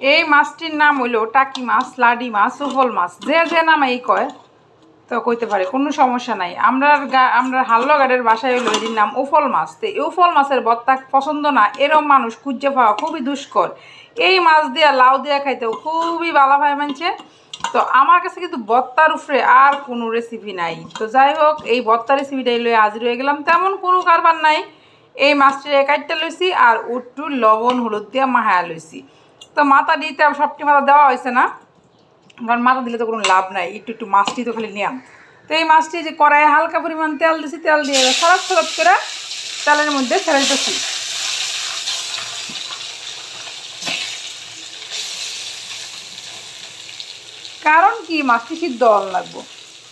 এই মাছটির নাম হইল টাকি মাছ, লাডি মাছ উফল মাছ। যে যে নাম এই কয়, তো কইতে পারে, কোনো সমস্যা নাই। আমরা আমরা হাল্লগাড়ের বাসায় হইল এটির নাম উফল মাছ। তো এই উফল মাছের বত্তা পছন্দ না, এরম মানুষ খুঁজে পাওয়া খুবই দুষ্কর। এই মাছ দিয়া, লাউ দিয়া খাইতেও খুবই ভালো হয় মানছে। তো আমার কাছে কিন্তু বত্তার উপরে আর কোনো রেসিপি নাই। তো যাই হোক, এই বত্তা রেসিপিটাই লয়ে হাজির হয়ে গেলাম। তেমন কোনো কারবার নাই। এই মাছটা কাটতে লইছি আর উট্টু লবণ, হলুদ দিয়ে মাহায়া লইছি। তো মাথা দিতে সবটি মাথা দেওয়া হয়েছে না। কারণ মাথা দিলে তো কোনো লাভ নাই, একটু একটু মাছটি তো খালি নিয়াম তো এই মাছটি যে কড়াইয়ে হালকা পরিমাণ তেল দিছি, তেল দিয়ে সরব সরব করে তেলের মধ্যে ছেড়ে দিতেছি। কারণ কি, মাছটি সিদ্ধ হওয়ার লাগবো।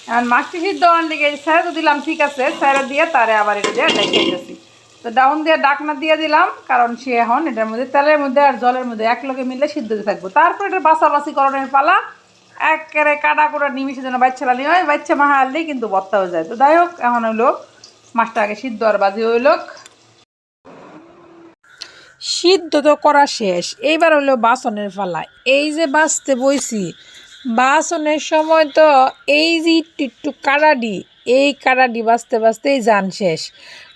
এখন মাছটি সিদ্ধ হওয়ার দিকে স্যারে তো দিলাম, ঠিক আছে স্যারে দিয়ে তারে আবার এটা দিয়ে গেছি তো ডাউন দিয়ে ডাকনা দিয়ে দিলাম, কারণ সে এখন এটার মধ্যে তেলের মধ্যে আর জলের মধ্যে এক লগে মিলে সিদ্ধ হতে থাকব। তারপর এটা বাছাবাছি করণের পালা, একেবারে কাটা কোটা নিমিশে যেন বাচ্চা লালি হয় বাচ্চা মাহা আনলেই কিন্তু বত্তা হয়ে যায়। তো যাই হোক, এখন হইল মাছটা আগে সিদ্ধ আর বাজি হইল সিদ্ধ তো করা শেষ। এইবার হলো বাসনের পালা। এই যে বাঁচতে বইছি, বাসনের সময় তো এই যে একটু একটু কাড়াডি, এই কাড়াডি বাঁচতে বাঁচতেই যান শেষ।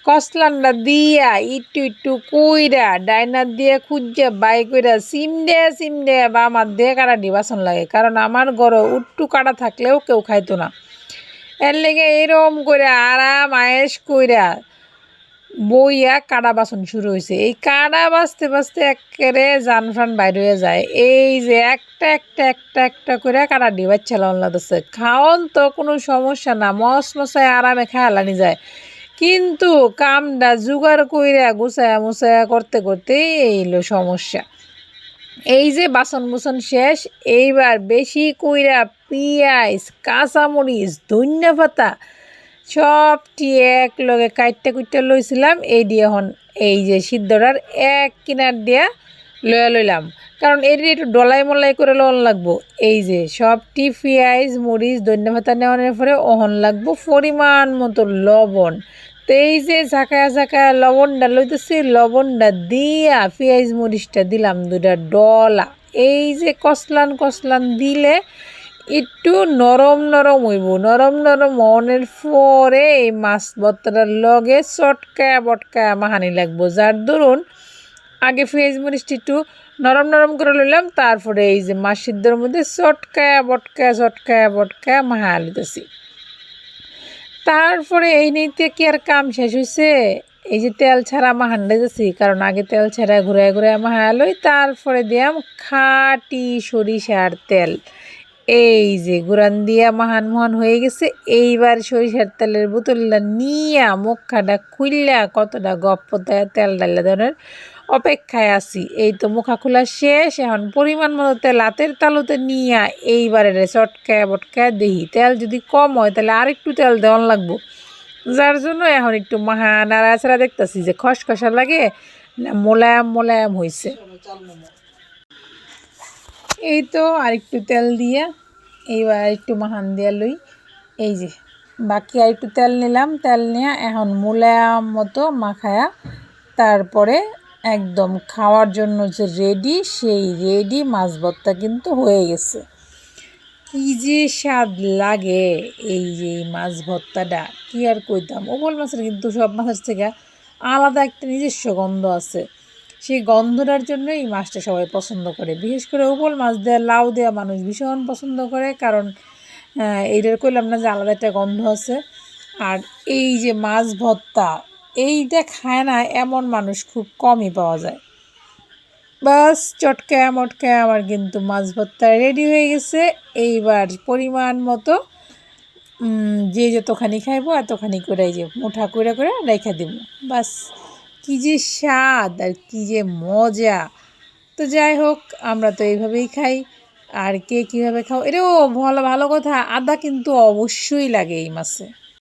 কসলানটা দিয়া একটু একটু কইরা, ডাইনার দিয়ে খুঁজে বাই কইরা সিমডে সিমডে বা আমার দিয়ে কাটা বাসন লাগে। কারণ আমার ঘরে উট্টু কাটা থাকলেও কেউ খাইতো না। এর লেগে এরম করে আরাম আয়েস কইরা বইয়া কাটা বাসন শুরু হয়েছে এই কাটা বাঁচতে বাঁচতে একেবারে জান ফান বাইর হয়ে যায়। এই যে একটা একটা একটা একটা করে কাটা ডিবার ছেলা লাগতেছে খাওয়ন তো কোনো সমস্যা না, মস মশায় আরামে খায়ালানি যায়। কিন্তু কামটা জোগাড় কইরা গুছায়া মুছায়া করতে করতে এইলো সমস্যা। এই যে বাসন বুসন শেষ, এইবার বেশি কইরা পিঁয়াজ, কাঁচামরিচ ধনিয়া পাতা সবটি এক লগে কাইটটা কুইটটা লইছিলাম, এই দিয়ে এখন এই যে সিদ্ধটার এক কিনার দিয়া লয়া লইলাম। কারণ এর একটু ডলাই মলাই করে লন লাগবো। এই যে সবটি পেঁয়াজ, মরিচ ধনিয়া পাতা নেওয়ানোর পরে অহন লাগবো পরিমাণ মতো লবণ। এই যে ঝাঁকায়া ঝাঁকায়া লবণটা লইতেছি, লবণটা দিয়া পেঁয়াজ মরিচটা দিলাম দুটা ডলা। এই যে কসলান কসলান দিলে একটু নরম নরম হইব, নরম নরম মনের পরে এই মাছ ভর্তাটার লগে চটকায়া বটকায়া মাহানি লাগবো। যার দরুন আগে পেঁয়াজ মরিচটি একটু নরম নরম করে লইলাম, তারপরে এই যে মাছ সিদ্ধর মধ্যে চটকায়া বটকায়া চটকায়া বটকায়া মাহা আলিতেছি তারপরে এই নিতে কি আর কাম শেষ হয়েছে এই যে তেল ছাড়া আমার হান্ডে যাচ্ছি, কারণ আগে তেল ছাড়া ঘুরে ঘুরে আমার হালই তারপরে দিয়াম খাটি সরিষার তেল। এই যে গুরান দিয়া মাহান মহান হয়ে গেছে, এইবার সরিষার তেলের বোতলটা নিয়া মুখাটা খুললা কতটা গপ্প দেয় তেল ডাল্লা ধরনের অপেক্ষায় আছি। এই তো মুখা খোলা শেষ, এখন পরিমাণ মতো তেল হাতের তালুতে নিয়া এইবারে চটকায় বটকায় দেহি। তেল যদি কম হয় তাহলে আর একটু তেল দেওয়ান লাগবো। যার জন্য এখন একটু মাহা নাড়াচাড়া দেখতেছি যে খসখসা লাগে না, মোলায়াম মোলায়াম হয়েছে এই তো আর একটু তেল দিয়া এইবার একটু মাহান দিয়া লই। এই যে, বাকি আর একটু তেল নিলাম। তেল নিয়ে এখন মোলায়াম মতো মাখায়া তারপরে একদম খাওয়ার জন্য যে রেডি সেই রেডি মাছ ভর্তা কিন্তু হয়ে গেছে। কি যে স্বাদ লাগে এই যে মাছ ভর্তাটা। কি আর কইতাম? ওবল মাছের কিন্তু সব মাছের থেকে আলাদা একটা নিজস্ব গন্ধ আছে। সেই গন্ধটার জন্য এই মাছটা সবাই পছন্দ করে। বিশেষ করে ওবল মাছ দেওয়া লাউ দেওয়া মানুষ ভীষণ পছন্দ করে, কারণ এইটার কইলাম না যে আলাদা একটা গন্ধ আছে। আর এই যে মাছ ভর্তা, এইটা খায় না এমন মানুষ খুব কমই পাওয়া যায়। বাস চটকায়া মটকায়া আমার কিন্তু মাছ ভর্তা রেডি হয়ে গেছে। এইবার পরিমাণ মতো যে যতখানি খাইবো এতখানি করে যে মুঠা করে করে রেখে দেব। বাস। কি যে স্বাদ আর কি যে মজা। তো যাই হোক, আমরা তো এইভাবেই খাই। আর কে কীভাবে খাও? এটাও ভালো ভালো কথা। আদা কিন্তু অবশ্যই লাগে এই মাছে।